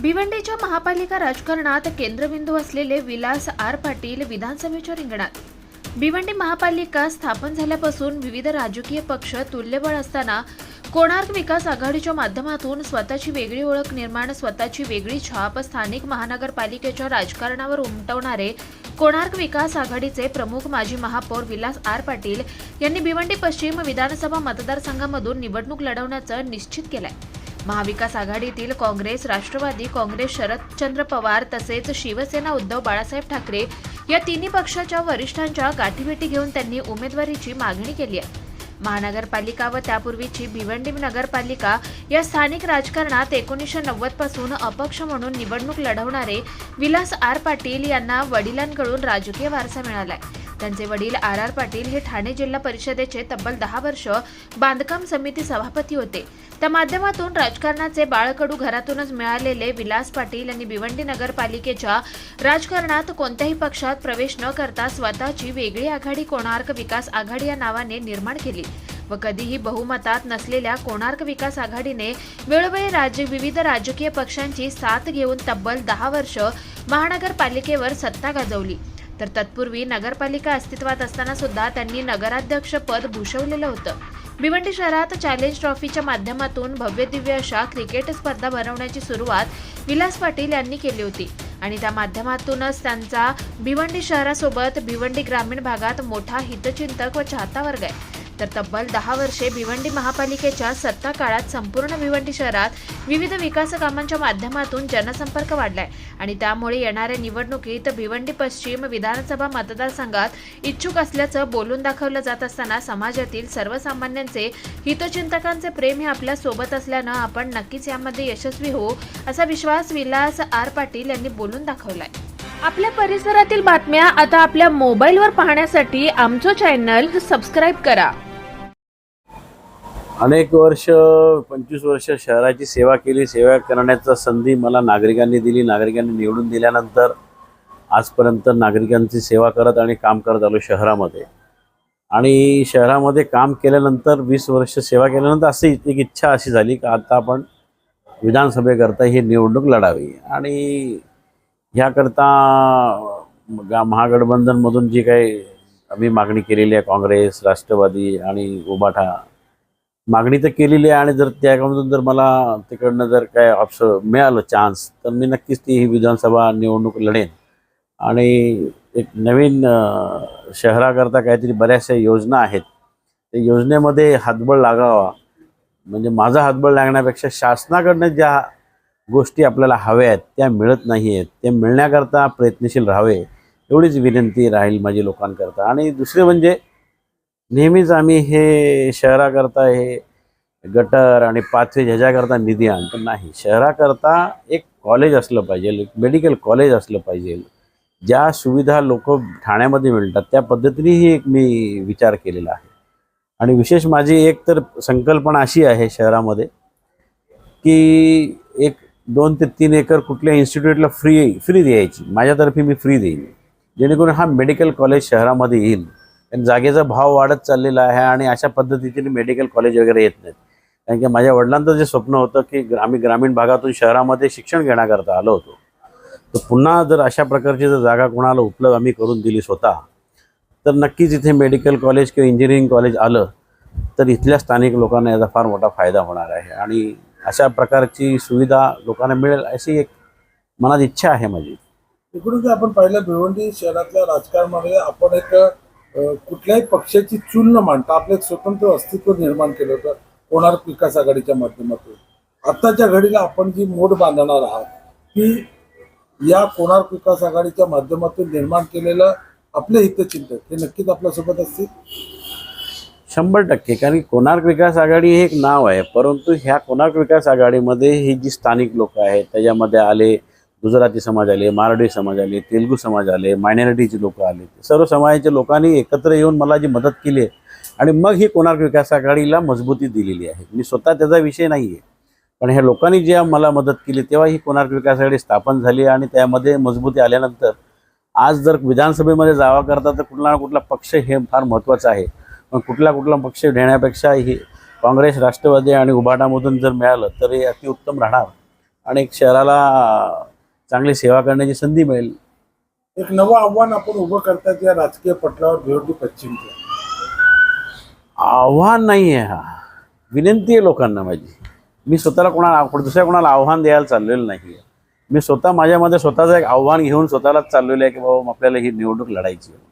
भिवंडीच्या महापालिका राजकारणात केंद्रबिंदू असलेले विलास आर पाटील विधानसभेच्या रिंगणात. भिवंडी महापालिका स्थापन झाल्यापासून विविध राजकीय पक्ष तुल्यबळ असताना कोणार्क विकास आघाडीच्या माध्यमातून स्वतःची वेगळी ओळख निर्माण स्वतःची वेगळी छाप स्थानिक महानगरपालिकेच्या राजकारणावर उमटवणारे कोणार्क विकास आघाडीचे प्रमुख माजी महापौर विलास आर पाटील यांनी भिवंडी पश्चिम विधानसभा मतदारसंघामधून निवडणूक लढवण्याचं निश्चित केलं आहे महाविकास आघाडीतील काँग्रेस राष्ट्रवादी काँग्रेस शरदचंद्र पवार तसेच शिवसेना उद्धव बाळासाहेब ठाकरे या तिन्ही पक्षाच्या वरिष्ठांच्या गाठीभेटी घेऊन त्यांनी उमेदवारीची मागणी केली आहे. महानगरपालिका व त्यापूर्वीची भिवंडी नगरपालिका या स्थानिक राजकारणात एकोणीसशे नव्वदपासून अपक्ष म्हणून निवडणूक लढवणारे विलास आर पाटील यांना वडिलांकडून राजकीय वारसा मिळालाय. त्यांचे वडील आर आर पाटील हे ठाणे जिल्हा परिषदेचे तब्बल दहा वर्ष बांधकाम समिती सभापती होते. त्या माध्यमातून राजकारणाचे बाळकडू घरातूनच मिळालेले विलास पाटील यांनी भिवंडी नगरपालिकेच्या राजकारणात कोणत्याही पक्षात प्रवेश न करता स्वतःची वेगळी आघाडी कोणार्क विकास आघाडी या नावाने निर्माण केली व कधीही बहुमतात नसलेल्या कोणार्क विकास आघाडीने वेळोवेळी राज्य विविध राजकीय पक्षांची साथ घेऊन तब्बल दहा वर्ष महानगरपालिकेवर सत्ता गाजवली. तर तत्पूर्वी नगरपालिका अस्तित्वात असताना सुद्धा त्यांनी नगराध्यक्ष पद भूषवलेलं होतं. भिवंडी शहरात चॅलेंज ट्रॉफीच्या माध्यमातून भव्य दिव्य अशा क्रिकेट स्पर्धा भरवण्याची सुरुवात विलास पाटील यांनी केली होती. आणि त्या माध्यमातूनच त्यांचा भिवंडी शहरासोबत भिवंडी ग्रामीण भागात मोठा हितचिंतक व चाहता वर्ग आहे. तर तब्बल दहा वर्षे भिवंडी महापालिकेच्या सत्ता काळात संपूर्ण भिवंडी शहरात विविध विकास कामांच्या माध्यमातून जनसंपर्क वाढलाय. आणि त्यामुळे येणाऱ्या निवडणुकीत भिवंडी पश्चिम विधानसभा मतदारसंघात इच्छुक असल्याचं बोलून दाखवलं जात असताना समाजातील सर्वसामान्यांचे हितचिंतकांचे प्रेम हे आपल्यासोबत असल्यानं आपण नक्कीच यामध्ये यशस्वी होऊ असा विश्वास विलास आर पाटील यांनी बोलून दाखवलाय. आपल्या परिसरातील बातम्या आता आपल्या मोबाईलवर पाहण्यासाठी आमचं चॅनल सबस्क्राईब करा. अनेक वर्ष पंचवीस वर्ष शहराची सेवा केली सेवा करण्याचा संधी मला नागरिकांनी दिली. नागरिकांनी निवडून दिल्यानंतर आजपर्यंत नागरिकांची सेवा करत आणि काम करत आलो शहरामध्ये. आणि शहरामध्ये काम केल्यानंतर वीस वर्ष सेवा केल्यानंतर अशी एक इच्छा अशी झाली की आता आपण विधानसभेकरता ही निवडणूक लढावी. आणि ह्याकरता गा महागठबंधनमधून जी काही आम्ही मागणी केलेली आहे काँग्रेस राष्ट्रवादी आणि उबाठा मागणी तर केलेली आहे आणि जर त्यामधून जर मला तिकडनं जर काय ऑप्शन मिळालं चान्स तर मी नक्कीच ती ही विधानसभा निवडणूक लढेन. आणि एक नवीन शहराकरता काहीतरी बऱ्याचशा योजना आहेत. त्या योजनेमध्ये हातबळ लागावा. म्हणजे माझा हातबळ लागण्यापेक्षा शासनाकडनं ज्या गोष्टी आपल्याला हव्या आहेत त्या मिळत नाही आहेत त्या मिळण्याकरता प्रयत्नशील राहावे एवढीच विनंती राहील माझी लोकांकरता. आणि दुसरे म्हणजे नेहमीच आम्ही हे शहराकरता हे गटर आणि पाचवे ह्याच्याकरता निधी आणतो. नाही शहराकरता एक कॉलेज असलं पाहिजे एक मेडिकल कॉलेज असलं पाहिजे ज्या सुविधा लोक ठाण्यामध्ये मिळतात त्या पद्धतीनेही एक मी विचार केलेला आहे. आणि विशेष माझी एक तर संकल्पना अशी आहे शहरामध्ये की एक दोन ते तीन एकर कुठल्या इन्स्टिट्यूटला फ्री फ्री द्यायची. माझ्यातर्फे मी फ्री देईन. जेणेकरून हा मेडिकल कॉलेज शहरामध्ये येईल. जागेचा भाव वाढत चाललेला आहे आणि अशा पद्धतीने मेडिकल कॉलेज वगैरे येत नाहीत. कारण की माझ्या वडिलांचं जे स्वप्न होतं की आम्ही ग्रामीण भागातून शहरामध्ये शिक्षण घेण्याकरता आलो होतो. तर पुन्हा जर अशा प्रकारची जर जागा कोणाला उपलब्ध आम्ही करून दिली स्वतः तर नक्कीच इथे मेडिकल कॉलेज किंवा इंजिनिअरिंग कॉलेज आलं तर इथल्या स्थानिक लोकांना याचा फार मोठा फायदा होणार आहे. आणि अशा प्रकारची सुविधा लोकांना मिळेल अशी एक मनात इच्छा आहे माझी. इकडून जर आपण पाहिलं भिवंडी शहरातल्या राजकारणामध्ये आपण एक कुठल्याही पक्षाची चूल न मांडता आपलं एक स्वतंत्र अस्तित्व निर्माण केलं होतं कोणार्क विकास आघाडीच्या माध्यमातून. आत्ताच्या घडीला आपण जी मोड बांधणार आहात की या कोणार्क विकास आघाडीच्या माध्यमातून निर्माण केलेलं आपले हितचिंतक हे नक्कीच आपल्यासोबत असतील. शंभर टक्के कारण की कोणार्क विकास आघाडी हे एक नाव आहे परंतु ह्या कोणार्क विकास आघाडीमध्ये ही जी स्थानिक लोक आहेत त्याच्यामध्ये आले गुजराती समाज आले मराठी समाज आले तेलगू समाज आले मायनॉरिटीचे लोक आले. सर्व समाजाच्या लोकांनी एकत्र येऊन मला जी मदत केली आहे आणि मग ही कोणार्क विकास आघाडीला मजबूती दिलेली आहे. मी स्वतः त्याचा विषय नाही आहे पण ह्या लोकांनी जेव्हा मला मदत केली तेव्हा ही कोणार्क विकास आघाडी स्थापन झाली आणि त्यामध्ये मजबूती आल्यानंतर आज जर विधानसभेमध्ये जावा करता तर कुठला ना कुठला पक्ष हे फार महत्त्वाचं आहे. पण कुठला कुठला पक्ष घेण्यापेक्षा ही काँग्रेस राष्ट्रवादी आणि उभाटामधून जर मिळालं तर हे अतिउत्तम राहणार. आणि एक शहराला चांगली सेवा करण्याची संधी मिळेल. एक नवं आव्हान आपण उभं करतात या राजकीय पटलावर भिवंडी पश्चिमचं आव्हान नाही आहे हा. विनंती आहे लोकांना माझी. मी स्वतःला कोणाला दुसऱ्या कोणाला आव्हान द्यायला चाललेलं नाही आहे मी स्वतः माझ्यामध्ये स्वतःचं एक आव्हान घेऊन स्वतःलाच चाललेलं आहे की बाबा आपल्याला ही निवडणूक लढायची आहे.